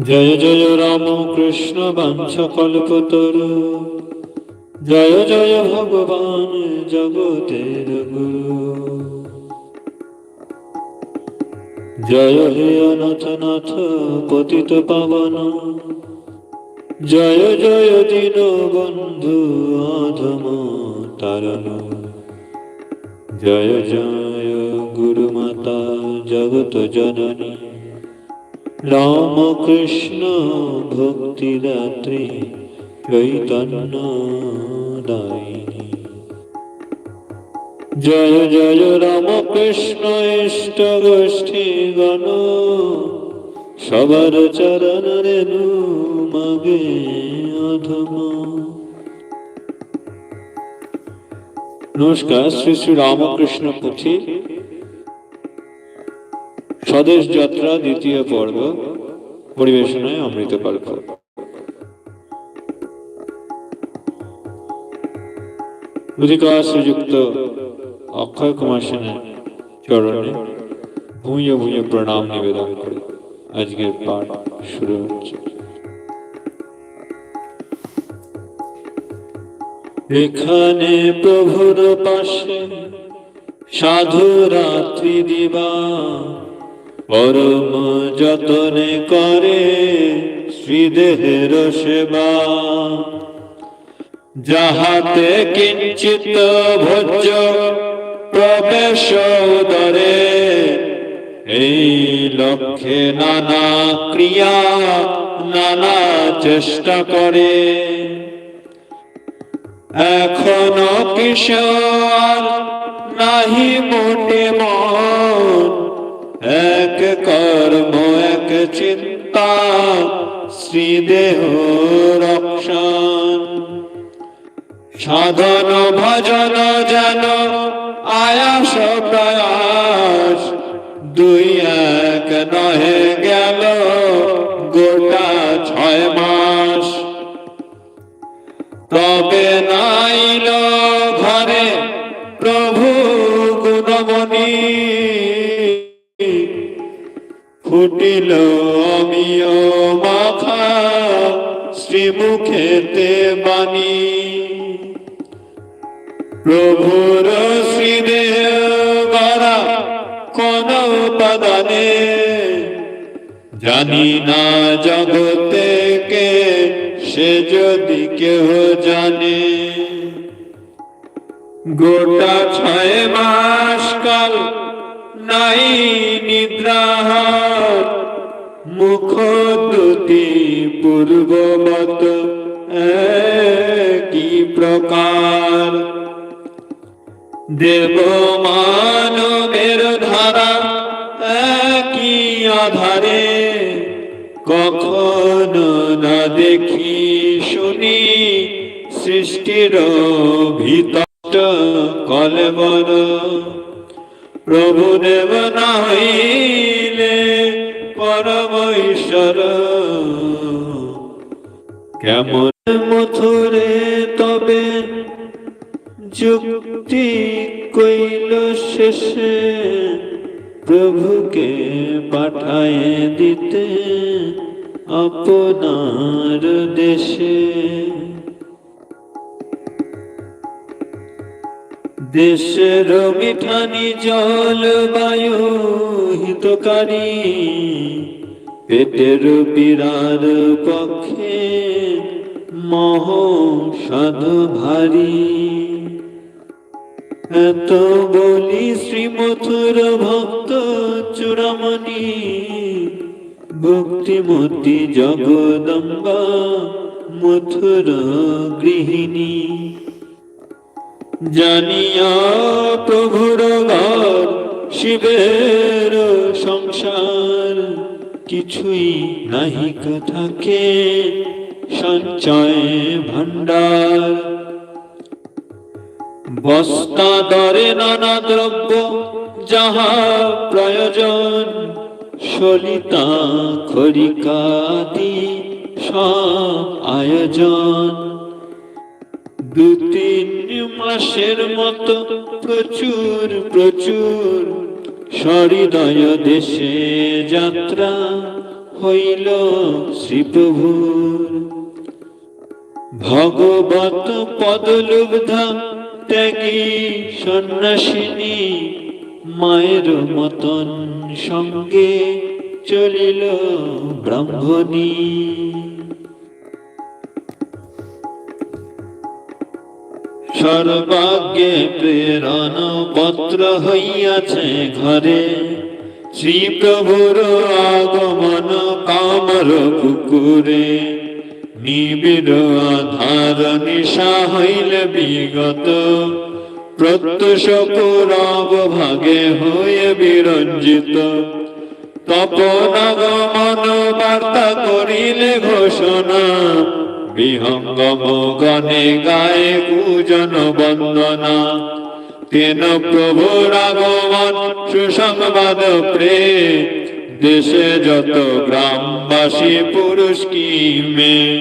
জয় জয় রাম কৃষ্ণ বাঞ্ছ কল্পতরু জয় জয় ভগবান জগতের গুরু জয় হে অনাথ নাথ পতিত পাবন জয় জয় দিন বন্ধু অধম তারণ জয় জয় গুরু মাতা জগত জননী। রাম কৃষ্ণ ভক্তি দাত্রী চৈতন্য দায়িনী। জয় জয় রাম কৃষ্ণ ইষ্ট গোষ্ঠী গণ। সবার চরণ রেণু মাগে অধম। নমস্কার, শ্রী শ্রী রামকৃষ্ণ পুঁথি, স্বদেশ যাত্রা দ্বিতীয় পর্ব, পরিবেশনায় অমৃত কল্প অধিকার শ্রীযুক্ত অক্ষয় কুমার সেনের চরণে ভূঁয়ে ভূঁয়ে প্রণাম নিবেদন করে আজকের পাঠ শুরু হচ্ছে। এখানে প্রভুর পাশে সাধু রাত্রি দিবা। পরম যতনে করে শ্রীদেহের সেবা। যাহাতে কিঞ্চিত ভোজ্য প্রবেশ উদরে এই লক্ষ্যে নানা ক্রিয়া, নানা চেষ্টা করে। এখনও কিশোর নাহি মোটে মন। এক কর্ম, এক চিন্তা শ্রীদেহ রক্ষণ সাধন, ভজন, যেন আয়াস, প্রয়াস, দুই এক নহে ফুটিল অমিয় মাখা শ্রীমুখেতে বাণী। প্রভুর শ্রীদেহ গড়া কোন উপাদানে জানি না জগতে কে সে যদি কেহ জানে। গোটা ছয় মাস কাল নাই নিদ্রাহার মুখ দুটি পূর্ববত কি প্রকার। দেব মানবের ধারা একই আধারে, কখনো না দেখি শুনি সৃষ্টির ভিতর কলবর প্রভু দেব না হইলে পরম ঈশ্বর কেমন মথুরে তবে যুক্তি কইল শেষে, প্রভুকে পাঠায় দিতে আপনার দেশে। দেশের মিঠানি জলবায়ু হিতকারী পেটের পীড়ার পক্ষে মহ সাধু ভারী। এত বলি শ্রীমথুর ভক্ত চূড়ামণি, ভক্তিমতী জগদম্বা মথুর গৃহিণী। জানিয়া প্রভুর শিবের সংসার। কিছুই নাহি থাকে সঞ্চয় ভাণ্ডার। বস্তা দরে নানা দ্রব্য, যাহা প্রয়োজন, সলিতা খরিকাদি সব আয়োজন। দু তিন মাসের মতো প্রচুর প্রচুর সহৃদয় দেশে যাত্রা হইল শ্রীপ্রভুর। ভগবত পদলুব্ধা ত্যাগী সন্ন্যাসিনী মায়ের মতন সঙ্গে চলিল ব্রাহ্মণী। সর্বাগ্যে প্রেরণ পত্র হইয়াছে ঘরে। শ্রী প্রভুর আগমন কামর কুকুরে। নিবিড় আধার নিশা হইল বিগত। প্রত্যুষ পুরব ভাগে হয়ে বিরঞ্জিত। তপনগমন বার্তা করিলে ঘোষণা। বিহঙ্গম গণে গায়ে পূজন বন্দনা। তেন প্রভুর আগমন সুসংবাদ প্রে। দেশে যত গ্রামবাসী পুরুষ কি মেয়ে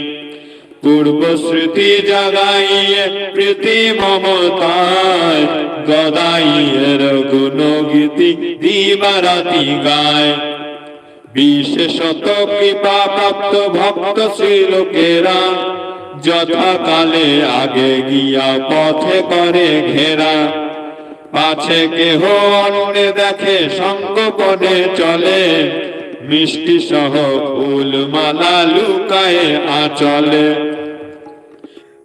পূর্ব স্মৃতি জাগাইয়ে প্রীতি মমতায়, গদাইয়ের গুণ গীতি দিবারাতি গায়। বিশেষত কৃপা প্রাপ্ত ভক্ত শ্রীলোকেরা যথাকালে আগে গিয়া পথে করে ঘেরা। পাছে কেহ অন্যে দেখে সঙ্গপনে চলে। মিষ্টি সহ ফুল মালা লুকায় আচলে।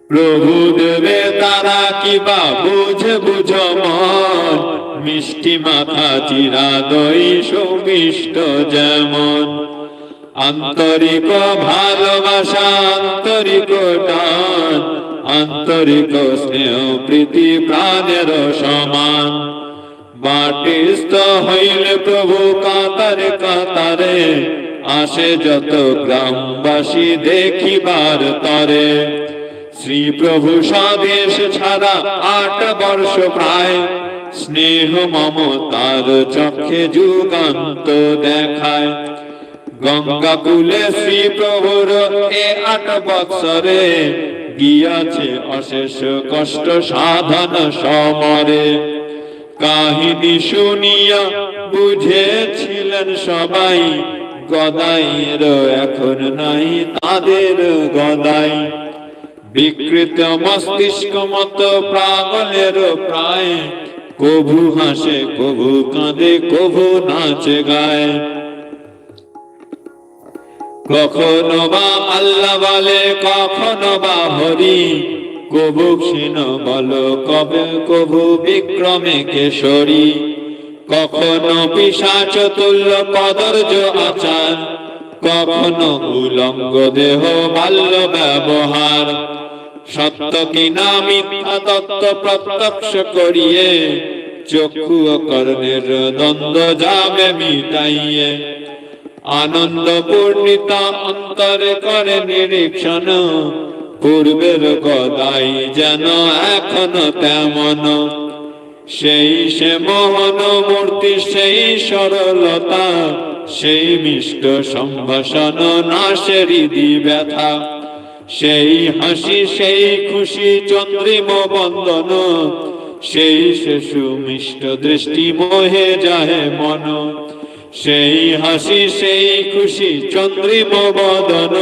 প্রভু দেবে তারা কিবা বুঝে বুঝ মন? মিষ্টি মাথা চিরা দই সুমিষ্ট যেমন। আন্তরিক ভালোবাসা, আন্তরিক টান, আন্তরিক স্নেহ, প্রীতি প্রাণের সমান। বাটিস্থ হইলে প্রভু কাতারে কাতারে, আসে যত গ্রামবাসী দেখিবার তরে। শ্রী প্রভু স্বদেশ ছাড়া আট বর্ষ প্রায় স্নেহ মমতার চক্ষে যুগান্ত দেখায়। গঙ্গা কুলে শ্রী প্রভুর এ আট বৎসরে গিয়াছে অশেষ কষ্ট সাধন সমরে। কাহিনী শুনিয়া বুঝেছিলেন সবাই গদাইয়ের এখন নাই তাদের গদাই। বিকৃত মস্তিষ্ক মত প্রাগলের প্রায় কভু হাসে, কভু কাঁদে, কভু নাচে গায়। কখনো বা আল্লাহ বলে, কখনো বা হরি। কবু ক্ষীণ বল, কবে কবু বিক্রমে কেশরী। কখনো পিসাচ তুল্য কদর্য আচার। কখনো উলঙ্গ দেহ বাল্য ব্যবহার। সত্য কিনা মিথ্যা তত্ত্ব প্রত্যক্ষ করিয়ে চক্ষু কর্ণের দ্বন্দ্ব যাবে মিটাইয়ে। আনন্দ পূর্ণিতা অন্তরে করে নিরীক্ষণ, পূর্বের গদাই যেন এখনও তেমন। সেই সে মোহন মূর্তি, সেই সরলতা, সেই মিষ্ট সম্ভাষণ, নাশেরি দি ব্যথা। সেই হাসি, সেই খুশি, চন্দ্রিম বন্দন। সেই সে সুমিষ্ট দৃষ্টি মোহে যায় মন। সেই হাসি, সেই খুশি, চন্দ্রিম বদন।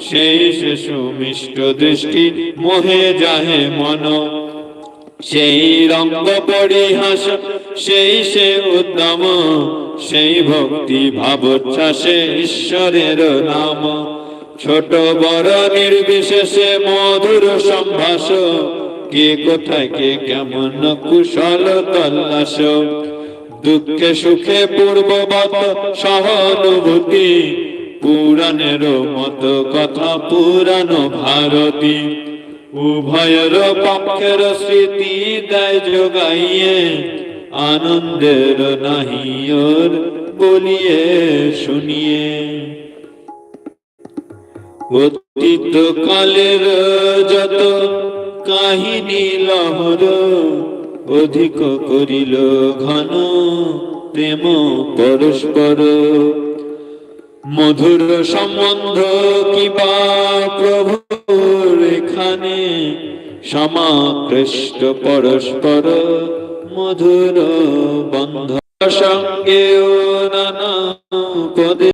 সেই সে সুমিষ্ট দৃষ্টি মোহে যাহে মন। সেই রঙ্গ পরিহাস, সেই সে উদ্যম। সেই ভক্তি ভাবোচ্ছ্বাসে ঈশ্বরের নাম। ছোট বড় নির্বিশেষে মধুর সম্ভাষ। কে কোথায়, কে কেমন কুশল তল্লাশ। দুঃখে সুখে পূর্ববত সহানুভূতি। পুরাণের মতো কথা পুরানো ভারতী। উভয়ের পক্ষের স্মৃতি দেয় যোগাইয়ে আনন্দের নাহিয়র বলিয়ে শুনিয়ে। অতীত কালের যত কাহিনী লহর, অধিক করিল ঘন প্রেম পরস্পর। মধুর সম্বন্ধ কিবা প্রভুর এখানে সমাকৃষ্ট পরস্পর। মধুর বন্ধ সঙ্গে নানা পদে